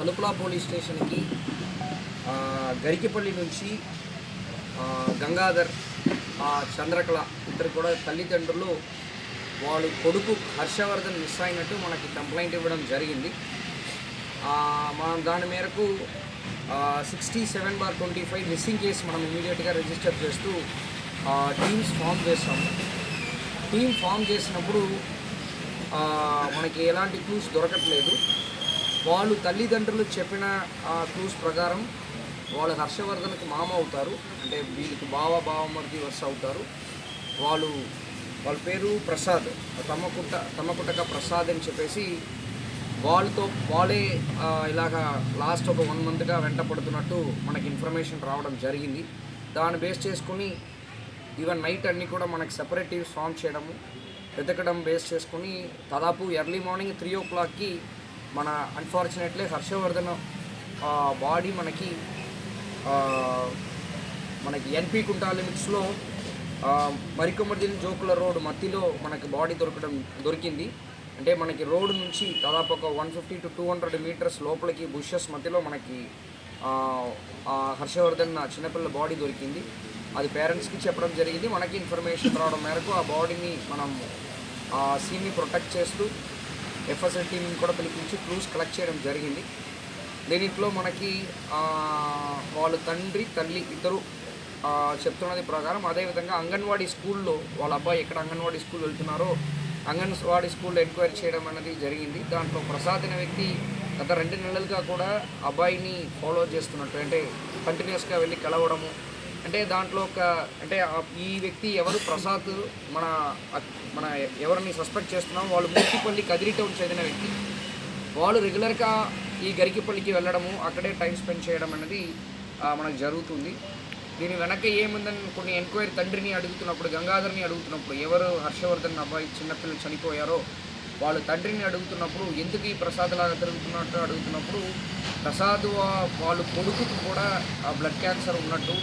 తలుపుల పోలీస్ స్టేషన్కి గరికిపల్లి నుంచి గంగాధర్ చంద్రకళ ఇద్దరు కూడా తల్లిదండ్రులు వాళ్ళు కొడుకు హర్షవర్ధన్ మిస్ అయినట్టు మనకి కంప్లైంట్ ఇవ్వడం జరిగింది. మనం దాని మేరకు sixty seven bar twenty five missing case మనం ఇమీడియట్గా రిజిస్టర్ చేస్తూ టీమ్స్ ఫామ్ చేస్తాము. టీమ్ ఫామ్ చేసినప్పుడు మనకి ఎలాంటి క్లూస్ దొరకట్లేదు. వాళ్ళు తల్లిదండ్రులు చెప్పిన ఆ క్లూస్ ప్రకారం వాళ్ళు హర్షవర్ధన్కి మామ అవుతారు. అంటే వీళ్ళకి బావ బావమర్ది వర్ష అవుతారు. వాళ్ళు వాళ్ళ పేరు ప్రసాద్. తమ్మకుట్ట తమ్మకుట్టక ప్రసాద్ అని చెప్పేసి వాళ్ళతో వాళ్ళే ఇలాగా లాస్ట్ ఒక వన్ మంత్గా వెంట పడుతున్నట్టు మనకి ఇన్ఫర్మేషన్ రావడం జరిగింది. దాన్ని బేస్ చేసుకుని ఈవెన్ నైట్ అన్నీ కూడా మనకి సెపరేట్ టీమ్స్ ఫామ్ చేయడము వెతకడం బేస్ చేసుకుని దాదాపు ఎర్లీ మార్నింగ్ త్రీ ఓ క్లాక్కి మన అన్ఫార్చునేట్లీ హర్షవర్ధన్ బాడీ మనకి మనకి ఎన్పి కుంటా లిమిట్స్లో జోకుల రోడ్ మధ్యలో మనకి బాడీ దొరకడం దొరికింది. అంటే మనకి రోడ్ నుంచి దాదాపు ఒక one fifty to two hundred meters లోపలికి బుషెస్ మధ్యలో మనకి హర్షవర్ధన్ చిన్నపిల్ల బాడీ దొరికింది. అది పేరెంట్స్కి చెప్పడం జరిగింది. మనకి ఇన్ఫర్మేషన్ రావడం మేరకు ఆ బాడీని మనం ఆ సీన్ని ప్రొటెక్ట్ చేస్తూ ఎఫ్ఎస్ఎల్ టీంని కూడా పిలిపించి క్లూస్ కలెక్ట్ చేయడం జరిగింది. దీనిట్లో మనకి వాళ్ళ తండ్రి తల్లి ఇద్దరు చెప్తున్నది ప్రకారం అదేవిధంగా అంగన్వాడీ స్కూల్లో వాళ్ళ అబ్బాయి ఎక్కడ అంగన్వాడీ స్కూల్ వెళ్తున్నారో అంగన్వాడీ స్కూల్లో ఎంక్వైరీ చేయడం అనేది జరిగింది. దాంట్లో ప్రసాద్ అనే వ్యక్తి గత రెండు నెలలుగా కూడా అబ్బాయిని ఫాలో చేస్తున్నట్టు అంటే కంటిన్యూస్గా వెళ్ళి కలవడము అంటే దాంట్లో ఒక అంటే ఈ వ్యక్తి ఎవరు? ప్రసాద్ మన మన ఎవరిని సస్పెక్ట్ చేస్తున్నాం వాళ్ళు మూర్తిపల్లి కదిరి టౌన్ చెందిన వ్యక్తి. వాళ్ళు రెగ్యులర్గా ఈ గరికిపల్లికి వెళ్ళడము అక్కడే టైం స్పెండ్ చేయడం అనేది మనకు జరుగుతుంది. దీని వెనక ఏముందని కొన్ని ఎంక్వైరీ తండ్రిని అడుగుతున్నప్పుడు గంగాధర్ని అడుగుతున్నప్పుడు ఎవరు హర్షవర్ధన్ అబ్బాయి చిన్నపిల్లలు చనిపోయారో వాళ్ళు తండ్రిని అడుగుతున్నప్పుడు ఎందుకు ఈ ప్రసాద్ లాగా తిరుగుతున్నట్టు అడుగుతున్నప్పుడు ప్రసాద్ వాళ్ళు కొడుకుకు కూడా ఆ బ్లడ్ క్యాన్సర్ ఉన్నట్టు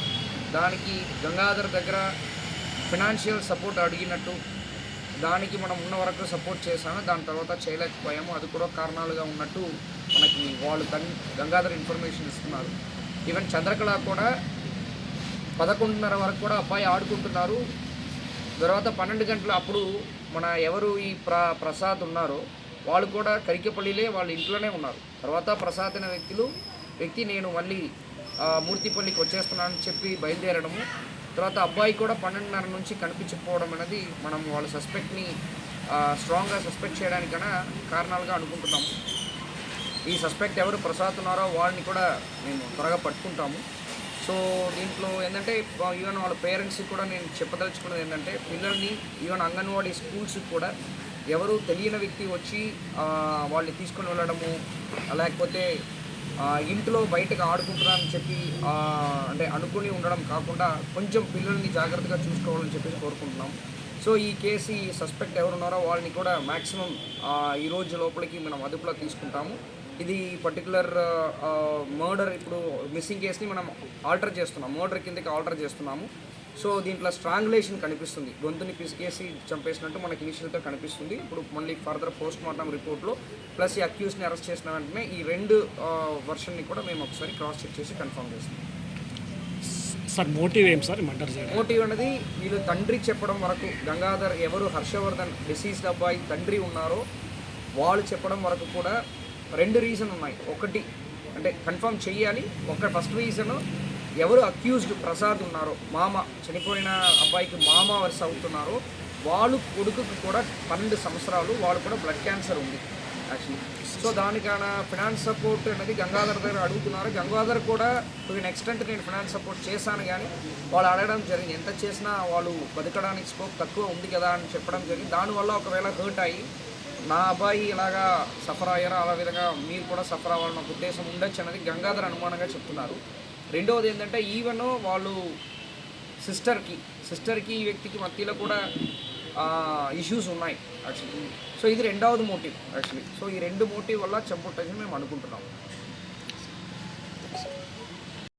దానికి గంగాధర్ దగ్గర ఫినాన్షియల్ సపోర్ట్ అడిగినట్టు దానికి మనం ఉన్న వరకు సపోర్ట్ చేశాము దాని తర్వాత చేయలేకపోయాము. అది కూడా కారణాలుగా ఉన్నట్టు మనకి వాళ్ళు తన్ గంగాధర్ ఇన్ఫర్మేషన్ ఇస్తున్నారు. ఈవెన్ చంద్రకళ కూడా పదకొండున్నర వరకు కూడా అబ్బాయి ఆడుకుంటున్నారు. తర్వాత పన్నెండు గంటలు అప్పుడు మన ఎవరు ఈ ప్ర ప్రసాద్ ఉన్నారో వాళ్ళు కూడా కరికెపల్లిలే వాళ్ళ ఇంట్లోనే ఉన్నారు. తర్వాత ప్రసాద్ అనే వ్యక్తులు వ్యక్తి నేను మళ్ళీ మూర్తిపల్లికి వచ్చేస్తున్నానని చెప్పి బయలుదేరడము. తర్వాత అబ్బాయి కూడా పన్నెండున్నర నుంచి కనిపించకపోవడం అనేది మనం వాళ్ళ సస్పెక్ట్ని స్ట్రాంగ్గా సస్పెక్ట్ చేయడానికైనా కారణాలుగా అనుకుంటున్నాము. ఈ సస్పెక్ట్ ఎవరు ప్రసాద్ ఉన్నారో వాళ్ళని కూడా మేము త్వరగా పట్టుకుంటాము. సో దీంట్లో ఏంటంటే ఈవెన్ వాళ్ళ పేరెంట్స్కి కూడా నేను చెప్పదలుచుకున్నది ఏంటంటే పిల్లల్ని ఈవెన్ అంగన్వాడీ స్కూల్స్కి కూడా ఎవరు తెలియని వ్యక్తి వచ్చి వాళ్ళని తీసుకొని వెళ్ళడము లేకపోతే ఇంట్లో బయటకు ఆడుకుంటున్నారని చెప్పి అంటే అనుకుని ఉండడం కాకుండా కొంచెం పిల్లల్ని జాగ్రత్తగా చూసుకోవాలని చెప్పేసి కోరుకుంటున్నాం. సో ఈ కేసు ఈ సస్పెక్ట్ ఎవరున్నారో వాళ్ళని కూడా మ్యాక్సిమం ఈ రోజు లోపలికి మనం అదుపులో తీసుకుంటాము. ఇది పర్టికులర్ మర్డర్ ఇప్పుడు మిస్సింగ్ కేసుని మనం ఆల్టర్ చేస్తున్నాం. మర్డర్ కిందకి ఆల్టర్ చేస్తున్నాము. సో దీంట్లో స్ట్రాంగులేషన్ కనిపిస్తుంది. గొంతుని పిసికేసి చంపేసినట్టు మనకి ఇనిషియల్గా కనిపిస్తుంది. ఇప్పుడు మళ్ళీ ఫర్దర్ పోస్ట్ మార్టం రిపోర్ట్లో ప్లస్ ఈ అక్యూస్ని అరెస్ట్ చేసిన వెంటనే ఈ రెండు వర్షన్ని కూడా మేము ఒకసారి క్రాస్ చెక్ చేసి కన్ఫర్మ్ చేస్తాం. సార్ మోటివ్ ఏం సార్ మర్డర్ మోటివ్ అనేది వీళ్ళు తండ్రి చెప్పడం వరకు గంగాధర్ ఎవరు హర్షవర్ధన్ డిసీజ్డ్ అబ్బాయి తండ్రి ఉన్నారో వాళ్ళు చెప్పడం వరకు కూడా రెండు రీజన్ ఉన్నాయి. ఒకటి అంటే కన్ఫర్మ్ చెయ్యాలి ఒక ఫస్ట్ రీజన్ ఎవరు అక్యూజ్డ్ ప్రసాద్ ఉన్నారో మామ చనిపోయిన అబ్బాయికి మామ వరుస అవుతున్నారో వాళ్ళు కొడుకుకు కూడా పన్నెండు సంవత్సరాలు వాళ్ళు కూడా బ్లడ్ క్యాన్సర్ ఉంది యాక్చువల్లీ సో దానికైన ఫినాన్స్ సపోర్ట్ అనేది గంగాధర్ దగ్గర అడుగుతున్నారు. గంగాధర్ కూడా టు ఎక్స్టెంట్ నేను ఫినాన్స్ సపోర్ట్ చేశాను కానీ వాళ్ళు అడగడం జరిగింది. ఎంత చేసినా వాళ్ళు బతకడానికి స్కోప్ తక్కువ ఉంది కదా అని చెప్పడం జరిగింది. దానివల్ల ఒకవేళ హర్ట్ అయ్యి నా అబ్బాయి ఇలాగా సఫర్ అయ్యారో? అలా విధంగా మీరు కూడా సఫర్ అవ్వాలన్న ఉద్దేశం ఉండొచ్చు అనేది గంగాధర్ అనుమానంగా చెప్తున్నారు. రెండవది ఏంటంటే ఈవెన్ వాళ్ళు సిస్టర్కి సిస్టర్కి ఈ వ్యక్తికి మధ్యలో కూడా ఇష్యూస్ ఉన్నాయి యాక్చువల్లీ సో ఇది రెండవది మోటివ్ యాక్చువల్లీ సో ఈ రెండు మోటివ్ వల్ల చంపుట్టని మేము అనుకుంటున్నాం.